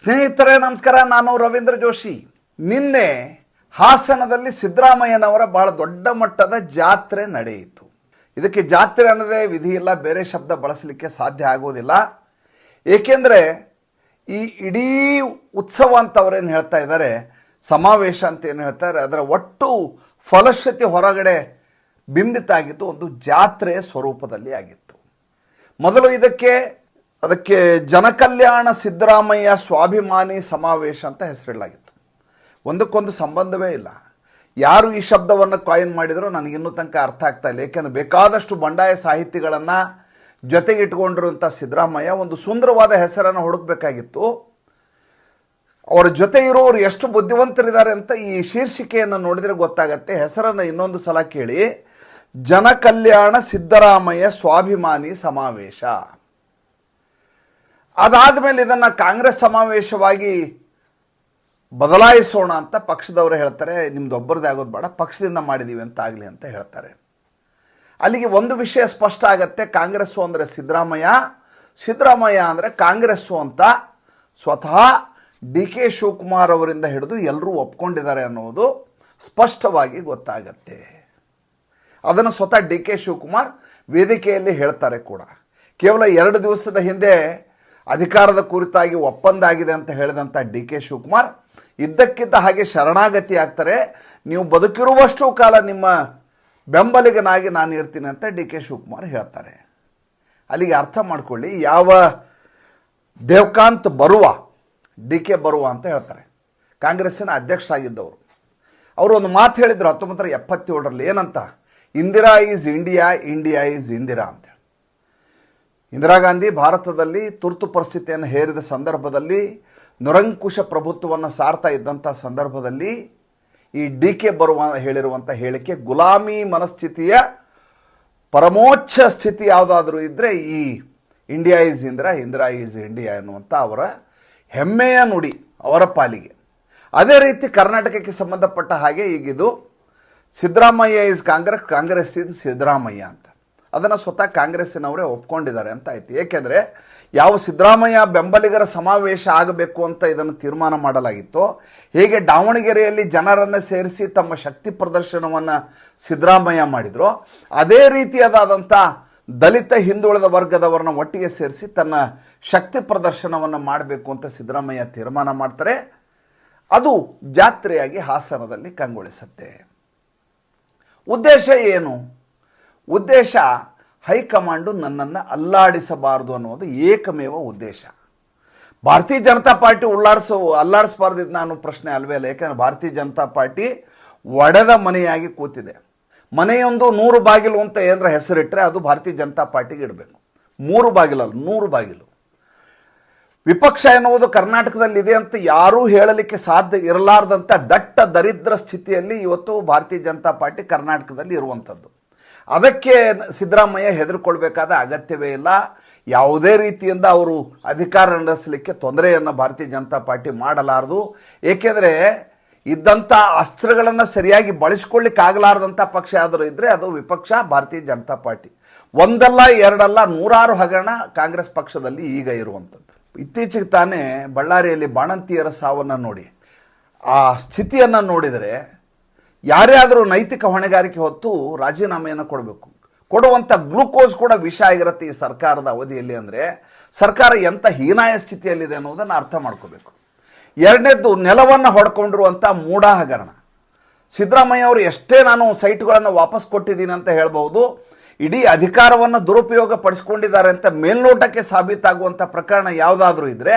ಸ್ನೇಹಿತರೆ, ನಮಸ್ಕಾರ. ನಾನು ರವೀಂದ್ರ ಜೋಶಿ. ನಿನ್ನೆ ಹಾಸನದಲ್ಲಿ ಸಿದ್ದರಾಮಯ್ಯನವರ ಬಹಳ ದೊಡ್ಡ ಮಟ್ಟದ ಜಾತ್ರೆ ನಡೆಯಿತು. ಇದಕ್ಕೆ ಜಾತ್ರೆ ಅನ್ನೋದೇ ವಿಧಿ ಇಲ್ಲ, ಬೇರೆ ಶಬ್ದ ಬಳಸಲಿಕ್ಕೆ ಸಾಧ್ಯ ಆಗೋದಿಲ್ಲ ಏಕೆಂದರೆ ಈ ಇಡೀ ಉತ್ಸವ ಅಂತ ಅವರೇನು ಹೇಳ್ತಾ ಇದ್ದಾರೆ, ಸಮಾವೇಶ ಅಂತ ಏನು ಹೇಳ್ತಾರೆ ಅದರ ಒಟ್ಟು ಫಲಶ್ರುತಿ ಹೊರಗಡೆ ಬಿಂಬಿತ ಆಗಿದ್ದು ಒಂದು ಜಾತ್ರೆಯ ಸ್ವರೂಪದಲ್ಲಿ ಆಗಿತ್ತು. ಮೊದಲು ಇದಕ್ಕೆ ಅದಕ್ಕೆ ಜನಕಲ್ಯಾಣ ಸಿದ್ದರಾಮಯ್ಯ ಸ್ವಾಭಿಮಾನಿ ಸಮಾವೇಶ ಅಂತ ಹೆಸರಿಡಲಾಗಿತ್ತು. ಒಂದಕ್ಕೊಂದು ಸಂಬಂಧವೇ ಇಲ್ಲ. ಯಾರು ಈ ಶಬ್ದವನ್ನು ಕಾಯಿನ್ ಮಾಡಿದರೂ ನನಗಿನ್ನೂ ತನಕ ಅರ್ಥ ಆಗ್ತಾ ಇಲ್ಲ. ಏಕೆಂದರೆ ಬೇಕಾದಷ್ಟು ಬಂಡಾಯ ಸಾಹಿತಿಗಳನ್ನು ಜೊತೆಗಿಟ್ಕೊಂಡಿರುವಂಥ ಸಿದ್ದರಾಮಯ್ಯ ಒಂದು ಸುಂದರವಾದ ಹೆಸರನ್ನು ಹುಡುಕಬೇಕಾಗಿತ್ತು. ಅವರ ಜೊತೆ ಇರೋರು ಎಷ್ಟು ಬುದ್ಧಿವಂತರಿದ್ದಾರೆ ಅಂತ ಈ ಶೀರ್ಷಿಕೆಯನ್ನು ನೋಡಿದರೆ ಗೊತ್ತಾಗತ್ತೆ. ಹೆಸರನ್ನು ಇನ್ನೊಂದು ಸಲ ಕೇಳಿ. ಜನಕಲ್ಯಾಣ ಸಿದ್ದರಾಮಯ್ಯ ಸ್ವಾಭಿಮಾನಿ ಸಮಾವೇಶ. ಅದಾದ ಮೇಲೆ ಇದನ್ನು ಕಾಂಗ್ರೆಸ್ ಸಮಾವೇಶವಾಗಿ ಬದಲಾಯಿಸೋಣ ಅಂತ ಪಕ್ಷದವರು ಹೇಳ್ತಾರೆ, ನಿಮ್ದು ಒಬ್ಬರದೇ ಆಗೋದು ಬೇಡ, ಪಕ್ಷದಿಂದ ಮಾಡಿದ್ದೀವಿ ಅಂತ ಆಗಲಿ ಅಂತ ಹೇಳ್ತಾರೆ. ಅಲ್ಲಿಗೆ ಒಂದು ವಿಷಯ ಸ್ಪಷ್ಟ ಆಗತ್ತೆ, ಕಾಂಗ್ರೆಸ್ಸು ಅಂದರೆ ಸಿದ್ದರಾಮಯ್ಯ ಸಿದ್ದರಾಮಯ್ಯ ಅಂದರೆ ಕಾಂಗ್ರೆಸ್ಸು ಅಂತ ಸ್ವತಃ ಡಿ ಕೆ ಶಿವಕುಮಾರ್ ಅವರಿಂದ ಹಿಡಿದು ಎಲ್ಲರೂ ಒಪ್ಕೊಂಡಿದ್ದಾರೆ ಅನ್ನೋದು ಸ್ಪಷ್ಟವಾಗಿ ಗೊತ್ತಾಗತ್ತೆ. ಅದನ್ನು ಸ್ವತಃ ಡಿ ಕೆ ಶಿವಕುಮಾರ್ ವೇದಿಕೆಯಲ್ಲಿ ಹೇಳ್ತಾರೆ ಕೂಡ. ಕೇವಲ ಎರಡು ದಿವಸದ ಹಿಂದೆ ಅಧಿಕಾರದ ಕುರಿತಾಗಿ ಒಪ್ಪಂದ ಆಗಿದೆ ಅಂತ ಹೇಳಿದಂಥ ಡಿ ಕೆ ಶಿವಕುಮಾರ್, ಇದ್ದಕ್ಕಿದ್ದ ಹಾಗೆ ಶರಣಾಗತಿ ಆಗ್ತಾರೆ. ನೀವು ಬದುಕಿರುವಷ್ಟು ಕಾಲ ನಿಮ್ಮ ಬೆಂಬಲಿಗನಾಗಿ ನಾನು ಇರ್ತೀನಿ ಅಂತ ಡಿ ಕೆ ಶಿವಕುಮಾರ್ ಹೇಳ್ತಾರೆ. ಅಲ್ಲಿಗೆ ಅರ್ಥ ಮಾಡ್ಕೊಳ್ಳಿ, ಯಾವ ದೇವಕಾಂತ್ ಬರುವ, ಡಿ ಕೆ ಬರುವ ಅಂತ ಹೇಳ್ತಾರೆ. ಕಾಂಗ್ರೆಸ್ಸಿನ ಅಧ್ಯಕ್ಷರಾಗಿದ್ದವರು ಅವರು ಒಂದು ಮಾತು ಹೇಳಿದರು ಹತ್ತೊಂಬತ್ತರ ಎಪ್ಪತ್ತೇಳರಲ್ಲಿ ಏನಂತ? Indira is India India is Indira ಅಂತ ಇಂದಿರಾ ಗಾಂಧಿ ಭಾರತದಲ್ಲಿ ತುರ್ತು ಪರಿಸ್ಥಿತಿಯನ್ನು ಹೇರಿದ ಸಂದರ್ಭದಲ್ಲಿ ನಿರಂಕುಶ ಪ್ರಭುತ್ವವನ್ನು ಸಾರ್ತಾ ಇದ್ದಂಥ ಸಂದರ್ಭದಲ್ಲಿ ಈ ಡಿ ಕೆ ಬರುವ ಹೇಳಿರುವಂಥ ಹೇಳಿಕೆ ಗುಲಾಮಿ ಮನಸ್ಥಿತಿಯ ಪರಮೋಚ್ಚ ಸ್ಥಿತಿ ಯಾವುದಾದ್ರೂ ಇದ್ದರೆ ಈ India is Indira Indira is India ಎನ್ನುವಂಥ ಅವರ ಹೆಮ್ಮೆಯ ನುಡಿ, ಅವರ ಪಾಲಿಗೆ. ಅದೇ ರೀತಿ ಕರ್ನಾಟಕಕ್ಕೆ ಸಂಬಂಧಪಟ್ಟ ಹಾಗೆ ಈಗಿದು ಸಿದ್ದರಾಮಯ್ಯ ಈಸ್ ಕಾಂಗ್ರೆಸ್ ಕಾಂಗ್ರೆಸ್ ಇದು ಸಿದ್ದರಾಮಯ್ಯ ಅಂತ. ಅದನ್ನು ಸ್ವತಃ ಕಾಂಗ್ರೆಸ್ಸಿನವರೇ ಒಪ್ಕೊಂಡಿದ್ದಾರೆ ಅಂತ ಆಯ್ತು. ಏಕೆಂದರೆ ಯಾವ ಸಿದ್ದರಾಮಯ್ಯ ಬೆಂಬಲಿಗರ ಸಮಾವೇಶ ಆಗಬೇಕು ಅಂತ ಇದನ್ನು ತೀರ್ಮಾನ ಮಾಡಲಾಗಿತ್ತು. ಹೇಗೆ ದಾವಣಗೆರೆಯಲ್ಲಿ ಜನರನ್ನು ಸೇರಿಸಿ ತಮ್ಮ ಶಕ್ತಿ ಪ್ರದರ್ಶನವನ್ನು ಸಿದ್ದರಾಮಯ್ಯ ಮಾಡಿದ್ರು. ಅದೇ ರೀತಿಯಾದಂಥ ದಲಿತ ಹಿಂದುಳಿದ ವರ್ಗದವರನ್ನ ಒಟ್ಟಿಗೆ ಸೇರಿಸಿ ತನ್ನ ಶಕ್ತಿ ಪ್ರದರ್ಶನವನ್ನು ಮಾಡಬೇಕು ಅಂತ ಸಿದ್ದರಾಮಯ್ಯ ತೀರ್ಮಾನ ಮಾಡ್ತಾರೆ. ಅದು ಜಾತ್ರೆಯಾಗಿ ಹಾಸನದಲ್ಲಿ ಕಂಗೊಳಿಸುತ್ತೆ. ಉದ್ದೇಶ ಏನು? ಉದ್ದೇಶ ಹೈಕಮಾಂಡು ನನ್ನನ್ನು ಅಲ್ಲಾಡಿಸಬಾರದು ಅನ್ನೋದು ಏಕಮೇವ ಉದ್ದೇಶ. ಭಾರತೀಯ ಜನತಾ ಪಾರ್ಟಿ ಉಳ್ಳಾಡಿಸೋ ಅಲ್ಲಾಡಿಸಬಾರ್ದು ನಾನು ಪ್ರಶ್ನೆ ಅಲ್ವೇ ಅಲ್ಲ, ಯಾಕಂದರೆ ಭಾರತೀಯ ಜನತಾ ಪಾರ್ಟಿ ಒಡೆದ ಮನೆಯಾಗಿ ಕೂತಿದೆ. ಮನೆಯೊಂದು ನೂರು ಬಾಗಿಲು ಅಂತ ಏನರ ಹೆಸರಿಟ್ಟರೆ ಅದು ಭಾರತೀಯ ಜನತಾ ಪಾರ್ಟಿಗೆ ಇಡಬೇಕು. ಮೂರು ಬಾಗಿಲಲ್ಲ ನೂರು ಬಾಗಿಲು. ವಿಪಕ್ಷ ಎನ್ನುವುದು ಕರ್ನಾಟಕದಲ್ಲಿ ಇದೆ ಅಂತ ಯಾರೂ ಹೇಳಲಿಕ್ಕೆ ಸಾಧ್ಯ ಇರಲಾರ್ದಂಥ ದಟ್ಟ ದರಿದ್ರ ಸ್ಥಿತಿಯಲ್ಲಿ ಇವತ್ತು ಭಾರತೀಯ ಜನತಾ ಪಾರ್ಟಿ ಕರ್ನಾಟಕದಲ್ಲಿ ಇರುವಂಥದ್ದು ಅದಕ್ಕೆ ಸಿದ್ದರಾಮಯ್ಯ ಹೆದರ್ಕೊಳ್ಬೇಕಾದ ಅಗತ್ಯವೇ ಇಲ್ಲ. ಯಾವುದೇ ರೀತಿಯಿಂದ ಅವರು ಅಧಿಕಾರ ನಡೆಸಲಿಕ್ಕೆ ತೊಂದರೆಯನ್ನು ಭಾರತೀಯ ಜನತಾ ಪಾರ್ಟಿ ಮಾಡಲಾರದು. ಏಕೆಂದರೆ ಇದ್ದಂಥ ಅಸ್ತ್ರಗಳನ್ನು ಸರಿಯಾಗಿ ಬಳಸ್ಕೊಳ್ಳಿಕ್ಕೆ ಆಗಲಾರ್ದಂಥ ಪಕ್ಷ ಆದರೂ ಇದ್ದರೆ ಅದು ವಿಪಕ್ಷ, ಭಾರತೀಯ ಜನತಾ ಪಾರ್ಟಿ. ಒಂದಲ್ಲ, ಎರಡಲ್ಲ, ನೂರಾರು ಹಗರಣ ಕಾಂಗ್ರೆಸ್ ಪಕ್ಷದಲ್ಲಿ ಈಗ ಇರುವಂಥದ್ದು ಇತ್ತೀಚೆಗೆ ತಾನೇ ಬಳ್ಳಾರಿಯಲ್ಲಿ ಬಾಣಂತಿಯರ ಸಾವನ್ನು ನೋಡಿ. ಆ ಸ್ಥಿತಿಯನ್ನು ನೋಡಿದರೆ ಯಾರೇ ಆದರೂ ನೈತಿಕ ಹೊಣೆಗಾರಿಕೆ ಹೊತ್ತು ರಾಜೀನಾಮೆಯನ್ನು ಕೊಡಬೇಕು. ಕೊಡುವಂಥ ಗ್ಲೂಕೋಸ್ ಕೂಡ ವಿಷ ಆಗಿರುತ್ತೆ ಈ ಸರ್ಕಾರದ ಅವಧಿಯಲ್ಲಿ ಅಂದರೆ ಸರ್ಕಾರ ಎಂಥ ಹೀನಾಯ ಸ್ಥಿತಿಯಲ್ಲಿದೆ ಅನ್ನೋದನ್ನು ಅರ್ಥ ಮಾಡ್ಕೋಬೇಕು. ಎರಡನೇದ್ದು ನೆಲವನ್ನು ಹೊಡ್ಕೊಂಡಿರುವಂಥ ಮೂಢ ಹಗರಣ ಸಿದ್ದರಾಮಯ್ಯ ಅವರು ಎಷ್ಟೇ ನಾನು ಸೈಟ್ಗಳನ್ನು ವಾಪಸ್ ಕೊಟ್ಟಿದ್ದೀನಿ ಅಂತ ಹೇಳ್ಬೋದು ಇಡೀ ಅಧಿಕಾರವನ್ನು ದುರುಪಯೋಗ ಪಡಿಸ್ಕೊಂಡಿದ್ದಾರೆ ಅಂತ ಮೇಲ್ನೋಟಕ್ಕೆ ಸಾಬೀತಾಗುವಂಥ ಪ್ರಕರಣ ಯಾವುದಾದ್ರೂ ಇದ್ದರೆ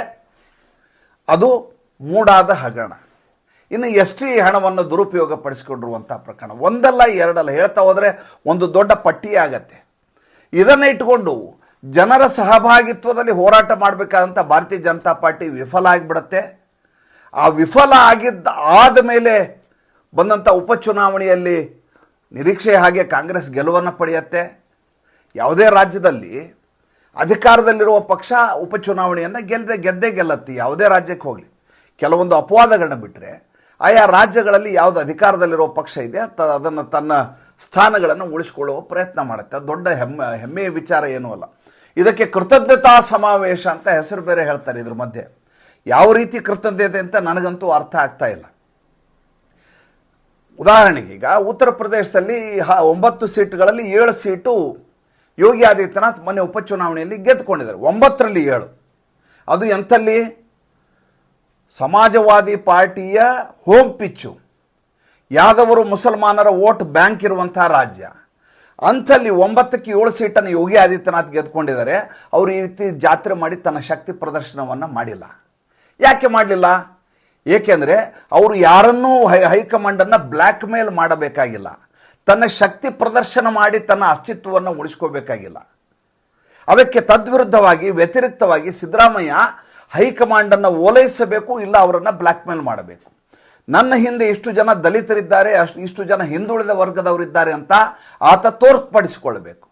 ಅದು ಮೂಡಾದ ಹಗರಣ. ಇನ್ನು ಎಸ್ ಟಿ ಹಣವನ್ನು ದುರುಪಯೋಗ ಪಡಿಸಿಕೊಂಡಿರುವಂಥ ಪ್ರಕರಣ. ಒಂದಲ್ಲ, ಎರಡಲ್ಲ, ಹೇಳ್ತಾ ಹೋದರೆ ಒಂದು ದೊಡ್ಡ ಪಟ್ಟಿ ಆಗತ್ತೆ. ಇದನ್ನು ಇಟ್ಕೊಂಡು ಜನರ ಸಹಭಾಗಿತ್ವದಲ್ಲಿ ಹೋರಾಟ ಮಾಡಬೇಕಾದಂಥ ಭಾರತೀಯ ಜನತಾ ಪಾರ್ಟಿ ವಿಫಲ ಆಗಿಬಿಡತ್ತೆ. ಆ ವಿಫಲ ಆಗಿದ್ದ, ಆದ ಮೇಲೆ ಬಂದಂಥ ಉಪಚುನಾವಣೆಯಲ್ಲಿ ನಿರೀಕ್ಷೆ ಹಾಗೆ ಕಾಂಗ್ರೆಸ್ ಗೆಲುವನ್ನು ಪಡೆಯತ್ತೆ. ಯಾವುದೇ ರಾಜ್ಯದಲ್ಲಿ ಅಧಿಕಾರದಲ್ಲಿರುವ ಪಕ್ಷ ಉಪಚುನಾವಣೆಯನ್ನು ಗೆಲ್ಲದೆ ಗೆದ್ದೇ ಗೆಲ್ಲತ್ತೆ, ಯಾವುದೇ ರಾಜ್ಯಕ್ಕೆ ಹೋಗಲಿ. ಕೆಲವೊಂದು ಅಪವಾದಗಳನ್ನ ಬಿಟ್ಟರೆ ಆಯಾ ರಾಜ್ಯಗಳಲ್ಲಿ ಯಾವುದು ಅಧಿಕಾರದಲ್ಲಿರೋ ಪಕ್ಷ ಇದೆ, ತ, ಅದನ್ನು ತನ್ನ ಸ್ಥಾನಗಳನ್ನು ಉಳಿಸ್ಕೊಳ್ಳುವ ಪ್ರಯತ್ನ ಮಾಡುತ್ತೆ. ದೊಡ್ಡ ಹೆಮ್ಮೆ, ಹೆಮ್ಮೆಯ ವಿಚಾರ ಏನೂ ಅಲ್ಲ. ಇದಕ್ಕೆ ಕೃತಜ್ಞತಾ ಸಮಾವೇಶ ಅಂತ ಹೆಸರು ಬೇರೆ ಹೇಳ್ತಾರೆ ಇದ್ರ ಮಧ್ಯೆ. ಯಾವ ರೀತಿ ಕೃತಜ್ಞತೆ ಅಂತ ನನಗಂತೂ ಅರ್ಥ ಆಗ್ತಾ ಇಲ್ಲ. ಉದಾಹರಣೆಗೆ ಈಗ ಉತ್ತರ ಪ್ರದೇಶದಲ್ಲಿ ಒಂಬತ್ತು ಸೀಟ್ಗಳಲ್ಲಿ ಏಳು ಸೀಟು ಯೋಗಿ ಆದಿತ್ಯನಾಥ್ ಮೊನ್ನೆ ಉಪಚುನಾವಣೆಯಲ್ಲಿ ಗೆದ್ದುಕೊಂಡಿದ್ದಾರೆ. ಒಂಬತ್ತರಲ್ಲಿ ಏಳು. ಅದು ಎಂಥಲ್ಲಿ ಸಮಾಜವಾದಿ ಪಾರ್ಟಿಯ ಹೋಮ್ ಪಿಚ್ಚು ಯಾದವರು ಮುಸಲ್ಮಾನರ ವೋಟ್ ಬ್ಯಾಂಕ್ ಇರುವಂತಹ ರಾಜ್ಯ. ಅಂಥಲ್ಲಿ ಒಂಬತ್ತಕ್ಕೆ ಏಳು ಸೀಟನ್ನು ಯೋಗಿ ಆದಿತ್ಯನಾಥ್ ಗೆದ್ದುಕೊಂಡಿದ್ದಾರೆ ಅವರು ಈ ರೀತಿ ಜಾತ್ರೆ ಮಾಡಿ ತನ್ನ ಶಕ್ತಿ ಪ್ರದರ್ಶನವನ್ನು ಮಾಡಿಲ್ಲ. ಯಾಕೆ ಮಾಡಲಿಲ್ಲ? ಏಕೆಂದರೆ ಅವರು ಯಾರನ್ನೂ ಹೈ ಹೈಕಮಾಂಡನ್ನು ಬ್ಲ್ಯಾಕ್ ಮೇಲ್ ಮಾಡಬೇಕಾಗಿಲ್ಲ. ತನ್ನ ಶಕ್ತಿ ಪ್ರದರ್ಶನ ಮಾಡಿ ತನ್ನ ಅಸ್ತಿತ್ವವನ್ನು ಉಳಿಸ್ಕೋಬೇಕಾಗಿಲ್ಲ. ಅದಕ್ಕೆ ತದ್ವಿರುದ್ಧವಾಗಿ, ವ್ಯತಿರಿಕ್ತವಾಗಿ ಸಿದ್ದರಾಮಯ್ಯ ಹೈಕಮಾಂಡನ್ನು ಓಲೈಸಬೇಕು ಇಲ್ಲ ಅವರನ್ನು ಬ್ಲ್ಯಾಕ್ಮೇಲ್ ಮಾಡಬೇಕು. ನನ್ನ ಹಿಂದೆ ಇಷ್ಟು ಜನ ದಲಿತರಿದ್ದಾರೆ, ಅಷ್ಟು ಇಷ್ಟು ಜನ ಹಿಂದುಳಿದ ವರ್ಗದವರಿದ್ದಾರೆ ಅಂತ ಆತ ತೋರ್ಪಡಿಸಿಕೊಳ್ಳಬೇಕು.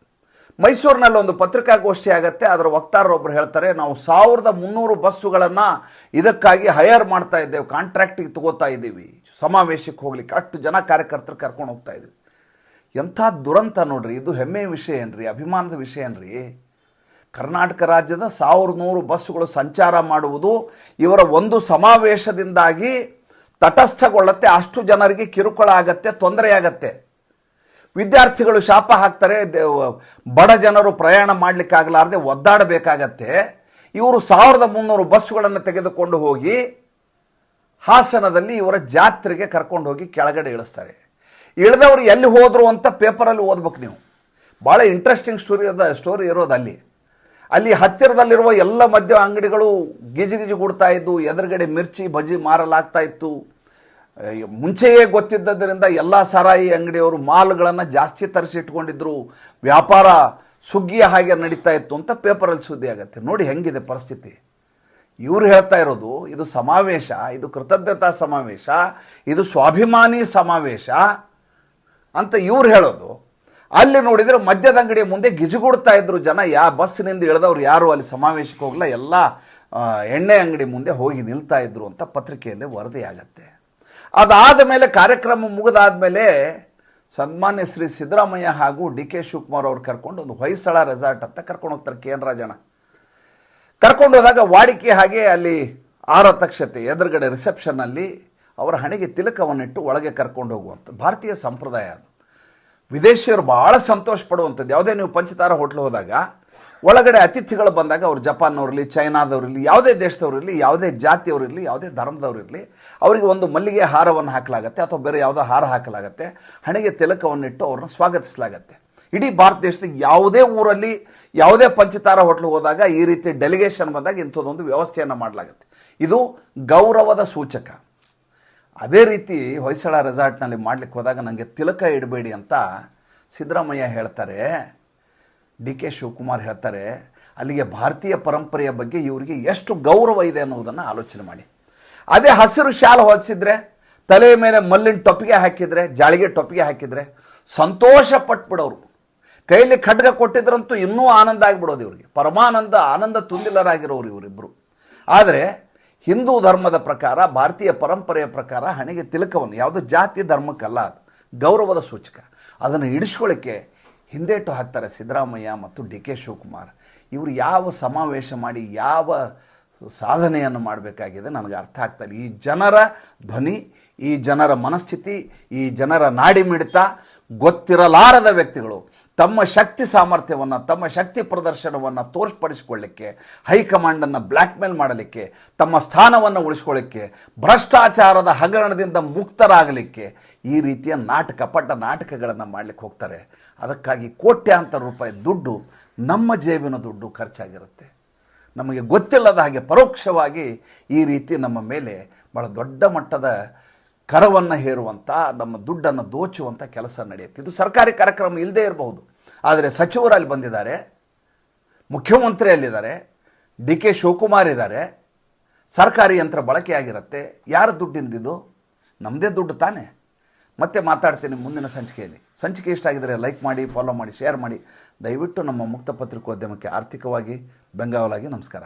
ಮೈಸೂರಿನಲ್ಲಿ ಒಂದು ಪತ್ರಿಕಾಗೋಷ್ಠಿ ಆಗತ್ತೆ, ಅದರ ವಕ್ತಾರರೊಬ್ಬರು ಹೇಳ್ತಾರೆ, ನಾವು ಸಾವಿರದ ಮುನ್ನೂರು ಬಸ್ಸುಗಳನ್ನು ಇದಕ್ಕಾಗಿ ಹೈಯರ್ ಮಾಡ್ತಾ ಇದ್ದೇವೆ, ಕಾಂಟ್ರಾಕ್ಟಿಗೆ ತಗೋತಾ ಇದ್ದೀವಿ. ಸಮಾವೇಶಕ್ಕೆ ಹೋಗ್ಲಿಕ್ಕೆ ಅಷ್ಟು ಜನ ಕಾರ್ಯಕರ್ತರು ಕರ್ಕೊಂಡು ಹೋಗ್ತಾ ಇದ್ದೀವಿ ಎಂಥ ದುರಂತ ನೋಡ್ರಿ, ಇದು ಹೆಮ್ಮೆಯ ವಿಷಯ ಏನ್ರಿ, ಅಭಿಮಾನದ ವಿಷಯ ಏನ್ರಿ? ಕರ್ನಾಟಕ ರಾಜ್ಯದ ಸಾವಿರದ ನೂರು ಬಸ್ಸುಗಳು ಸಂಚಾರ ಮಾಡುವುದು ಇವರ ಒಂದು ಸಮಾವೇಶದಿಂದಾಗಿ ತಟಸ್ಥಗೊಳ್ಳುತ್ತೆ. ಅಷ್ಟು ಜನರಿಗೆ ಕಿರುಕುಳ ಆಗತ್ತೆ ತೊಂದರೆಯಾಗತ್ತೆ ವಿದ್ಯಾರ್ಥಿಗಳು ಶಾಪ ಹಾಕ್ತಾರೆ ಬಡ ಜನರು ಪ್ರಯಾಣ ಮಾಡಲಿಕ್ಕಾಗಲಾರದೆ ಒದ್ದಾಡಬೇಕಾಗತ್ತೆ. ಇವರು ಸಾವಿರದ ಮುನ್ನೂರು ಬಸ್ಸುಗಳನ್ನು ತೆಗೆದುಕೊಂಡು ಹೋಗಿ ಹಾಸನದಲ್ಲಿ ಇವರ ಜಾತ್ರೆಗೆ ಕರ್ಕೊಂಡು ಹೋಗಿ ಕೆಳಗಡೆ ಇಳಿಸ್ತಾರೆ. ಇಳಿದವರು ಎಲ್ಲಿ ಹೋದರು ಅಂತ ಪೇಪರಲ್ಲಿ ಓದ್ಬೇಕು ನೀವು. ಭಾಳ ಇಂಟ್ರೆಸ್ಟಿಂಗ್ ಸ್ಟೋರಿ ಅದ ಸ್ಟೋರಿ ಇರೋದು ಅಲ್ಲಿ. ಅಲ್ಲಿ ಹತ್ತಿರದಲ್ಲಿರುವ ಎಲ್ಲ ಮದ್ಯ ಅಂಗಡಿಗಳು ಗಿಜಿ ಗಿಜಿ ಕೊಡ್ತಾ ಇದ್ದು, ಎದುರುಗಡೆ ಮಿರ್ಚಿ, ಬಜ್ಜಿ ಮಾರಲಾಗ್ತಾ ಇತ್ತು. ಮುಂಚೆಯೇ ಗೊತ್ತಿದ್ದರಿಂದ ಎಲ್ಲ ಸಾರಾಯಿ ಅಂಗಡಿಯವರು ಮಾಲ್ಗಳನ್ನು ಜಾಸ್ತಿ ತರಿಸಿ ಇಟ್ಕೊಂಡಿದ್ರು ವ್ಯಾಪಾರ ಸುಗ್ಗಿಯ ಹಾಗೆ ನಡೀತಾ ಇತ್ತು ಅಂತ ಪೇಪರಲ್ಲಿ ಸುದ್ದಿ ಆಗುತ್ತೆ. ನೋಡಿ ಹೆಂಗಿದೆ ಪರಿಸ್ಥಿತಿ. ಇವರು ಹೇಳ್ತಾ ಇರೋದು, ಇದು ಸಮಾವೇಶ, ಇದು ಕೃತಜ್ಞತಾ ಸಮಾವೇಶ, ಇದು ಸ್ವಾಭಿಮಾನಿ ಸಮಾವೇಶ ಅಂತ ಇವ್ರು ಹೇಳೋದು. ಅಲ್ಲಿ ನೋಡಿದರೆ ಮದ್ಯದ ಅಂಗಡಿಯ ಮುಂದೆ ಗಿಜುಗುಡ್ತಾ ಇದ್ರು ಜನ. ಯಾ ಬಸ್ಸಿನಿಂದ ಇಳಿದವ್ರು ಯಾರು? ಅಲ್ಲಿ ಸಮಾವೇಶಕ್ಕೆ ಹೋಗಲ್ಲ ಎಲ್ಲ ಎಣ್ಣೆ ಅಂಗಡಿ ಮುಂದೆ ಹೋಗಿ ನಿಲ್ತಾ ಇದ್ರು ಅಂತ ಪತ್ರಿಕೆಯಲ್ಲಿ ವರದಿ ಆಗತ್ತೆ ಅದಾದ ಮೇಲೆ ಕಾರ್ಯಕ್ರಮ ಮುಗಿದಾದ ಮೇಲೆ ಸನ್ಮಾನ್ಯ ಶ್ರೀ ಸಿದ್ದರಾಮಯ್ಯ ಹಾಗೂ ಡಿ ಕೆ ಶಿವಕುಮಾರ್ ಅವ್ರು ಕರ್ಕೊಂಡು ಒಂದು ಹೊಯ್ಸಳ ರೆಸಾರ್ಟ್ ಅಂತ ಕರ್ಕೊಂಡು ಹೋಗ್ತಾರೆ ಕೆ ಎನ್ ರಾಜಣ್ಣ. ಕರ್ಕೊಂಡು ಹೋದಾಗ ವಾಡಿಕೆ ಹಾಗೆ ಅಲ್ಲಿ ಆರತಕ್ಷತೆ ಎದುರುಗಡೆ ರಿಸೆಪ್ಷನ್ನಲ್ಲಿ ಅವರ ಹಣೆಗೆ ತಿಲಕವನ್ನಿಟ್ಟು ಒಳಗೆ ಕರ್ಕೊಂಡು ಹೋಗುವಂಥ ಭಾರತೀಯ ಸಂಪ್ರದಾಯ ಅದು. ವಿದೇಶಿಯರು ಭಾಳ ಸಂತೋಷ ಪಡುವಂಥದ್ದು. ಯಾವುದೇ ನೀವು ಪಂಚತಾರ ಹೋಟ್ಲು ಹೋದಾಗ, ಒಳಗಡೆ ಅತಿಥಿಗಳು ಬಂದಾಗ ಅವ್ರು ಜಪಾನ್ನವ್ರಿರಲಿ, ಚೈನಾದವ್ರಿರಲಿ, ಯಾವುದೇ ದೇಶದವ್ರಿರಲಿ, ಯಾವುದೇ ಜಾತಿಯವರಿರಲಿ, ಯಾವುದೇ ಧರ್ಮದವರಿರಲಿ, ಅವರಿಗೆ ಒಂದು ಮಲ್ಲಿಗೆ ಹಾರವನ್ನು ಹಾಕಲಾಗತ್ತೆ ಅಥವಾ ಬೇರೆ ಯಾವುದೋ ಹಾರ ಹಾಕಲಾಗತ್ತೆ. ಹಣೆಗೆ ತಿಲಕವನ್ನಿಟ್ಟು ಅವ್ರನ್ನ ಸ್ವಾಗತಿಸಲಾಗತ್ತೆ. ಇಡೀ ಭಾರತ ದೇಶದ ಯಾವುದೇ ಊರಲ್ಲಿ, ಯಾವುದೇ ಪಂಚತಾರ ಹೋಟ್ಲು ಹೋದಾಗ ಈ ರೀತಿ ಡೆಲಿಗೇಷನ್ ಬಂದಾಗ ಇಂಥದ್ದೊಂದು ವ್ಯವಸ್ಥೆಯನ್ನು ಮಾಡಲಾಗುತ್ತೆ. ಇದು ಗೌರವದ ಸೂಚಕ. ಅದೇ ರೀತಿ ಹೊಯ್ಸಳ ರೆಸಾರ್ಟ್ನಲ್ಲಿ ಮಾಡ್ಲಿಕ್ಕೆ ಹೋದಾಗ ನನಗೆ ತಿಲಕ ಇಡಬೇಡಿ ಅಂತ ಸಿದ್ದರಾಮಯ್ಯ ಹೇಳ್ತಾರೆ, ಡಿ ಕೆ ಶಿವಕುಮಾರ್ ಹೇಳ್ತಾರೆ, ಅಲ್ಲಿಗೆ ಭಾರತೀಯ ಪರಂಪರೆಯ ಬಗ್ಗೆ ಇವರಿಗೆ ಎಷ್ಟು ಗೌರವ ಇದೆ ಅನ್ನೋದನ್ನು ಆಲೋಚನೆ ಮಾಡಿ. ಅದೇ ಹಸಿರು ಶಾಲು ಹೊಲಿಸಿದ್ರೆ ತಲೆಯ ಮೇಲೆ ಮಲ್ಲಿನ ಟೊಪ್ಪಿಗೆ ಹಾಕಿದರೆ, ಜಾಳಿಗೆ ಟೊಪ್ಪಿಗೆ ಹಾಕಿದರೆ ಸಂತೋಷ ಪಟ್ಬಿಡೋರು. ಕೈಯಲ್ಲಿ ಖಡ್ಗ ಕೊಟ್ಟಿದ್ರಂತೂ ಇನ್ನೂ ಆನಂದ ಆಗಿಬಿಡೋದು ಇವರಿಗೆ. ಪರಮಾನಂದ, ಆನಂದ ತುಂಬಿಲ್ಲರಾಗಿರೋರು ಇವರಿಬ್ಬರು ಆದರೆ ಹಿಂದೂ ಧರ್ಮದ ಪ್ರಕಾರ, ಭಾರತೀಯ ಪರಂಪರೆಯ ಪ್ರಕಾರ ಹಣೆಗೆ ತಿಲಕವನ್ನು, ಯಾವುದು ಜಾತಿ ಧರ್ಮಕ್ಕಲ್ಲ ಅದು, ಗೌರವದ ಸೂಚಕ. ಅದನ್ನು ಹಿಡಿಸ್ಕೊಳ್ಳಿಕ್ಕೆ ಹಿಂದೇಟು ಹಾಕ್ತಾರೆ ಸಿದ್ದರಾಮಯ್ಯ ಮತ್ತು ಡಿ ಕೆ ಶಿವಕುಮಾರ್. ಇವರು ಯಾವ ಸಮಾವೇಶ ಮಾಡಿ ಯಾವ ಸಾಧನೆಯನ್ನು ಮಾಡಬೇಕಾಗಿದೆ ನನಗೆ ಅರ್ಥ ಆಗ್ತಾ ಈ ಜನರ ಧ್ವನಿ, ಈ ಜನರ ಮನಸ್ಥಿತಿ, ಈ ಜನರ ನಾಡಿ ಮಿಡಿತ ಗೊತ್ತಿರಲಾರದ ವ್ಯಕ್ತಿಗಳು. ತಮ್ಮ ಶಕ್ತಿ ಸಾಮರ್ಥ್ಯವನ್ನು, ತಮ್ಮ ಶಕ್ತಿ ಪ್ರದರ್ಶನವನ್ನು ತೋರ್ಪಡಿಸಿಕೊಳ್ಳಿಕ್ಕೆ, ಹೈಕಮಾಂಡನ್ನು ಬ್ಲ್ಯಾಕ್ ಮೇಲ್ ಮಾಡಲಿಕ್ಕೆ, ತಮ್ಮ ಸ್ಥಾನವನ್ನು ಉಳಿಸ್ಕೊಳ್ಳಿಕ್ಕೆ, ಭ್ರಷ್ಟಾಚಾರದ ಹಗರಣದಿಂದ ಮುಕ್ತರಾಗಲಿಕ್ಕೆ ಈ ರೀತಿಯ ನಾಟಕ, ಪಟ್ಟ ನಾಟಕಗಳನ್ನು ಮಾಡಲಿಕ್ಕೆ ಹೋಗ್ತಾರೆ. ಅದಕ್ಕಾಗಿ ಕೋಟ್ಯಾಂತರ ರೂಪಾಯಿ ದುಡ್ಡು ನಮ್ಮ ಜೇಬಿನ ದುಡ್ಡು ಖರ್ಚಾಗಿರುತ್ತೆ. ನಮಗೆ ಗೊತ್ತಿಲ್ಲದ ಹಾಗೆ ಪರೋಕ್ಷವಾಗಿ ಈ ರೀತಿ ನಮ್ಮ ಮೇಲೆ ಭಾಳ ದೊಡ್ಡ ಮಟ್ಟದ ಕರವನ್ನು ಹೇರುವಂಥ ನಮ್ಮ ದುಡ್ಡನ್ನು ದೋಚುವಂಥ ಕೆಲಸ ನಡೆಯುತ್ತೆ. ಇದು ಸರ್ಕಾರಿ ಕಾರ್ಯಕ್ರಮ ಇಲ್ಲದೇ ಇರಬಹುದು. ಆದರೆ ಸಚಿವರು ಅಲ್ಲಿ ಬಂದಿದ್ದಾರೆ ಮುಖ್ಯಮಂತ್ರಿ ಅಲ್ಲಿದ್ದಾರೆ ಡಿ ಕೆ ಶಿವಕುಮಾರ್ ಇದ್ದಾರೆ, ಸರ್ಕಾರಿ ಯಂತ್ರ ಬಳಕೆಯಾಗಿರುತ್ತೆ. ಯಾರ ದುಡ್ಡಿಂದಿದು? ನಮ್ಮದೇ ದುಡ್ಡು ತಾನೇ. ಮತ್ತೆ ಮಾತಾಡ್ತೀನಿ ಮುಂದಿನ ಸಂಚಿಕೆಯಲ್ಲಿ. ಸಂಚಿಕೆ ಇಷ್ಟ ಆಗಿದರೆ ಲೈಕ್ ಮಾಡಿ, ಫಾಲೋ ಮಾಡಿ, ಶೇರ್ ಮಾಡಿ. ದಯವಿಟ್ಟು ನಮ್ಮ ಮುಕ್ತ ಪತ್ರಿಕೋದ್ಯಮಕ್ಕೆ ಆರ್ಥಿಕವಾಗಿ ಬೆಂಗಾವಲಾಗಿ ನಮಸ್ಕಾರ.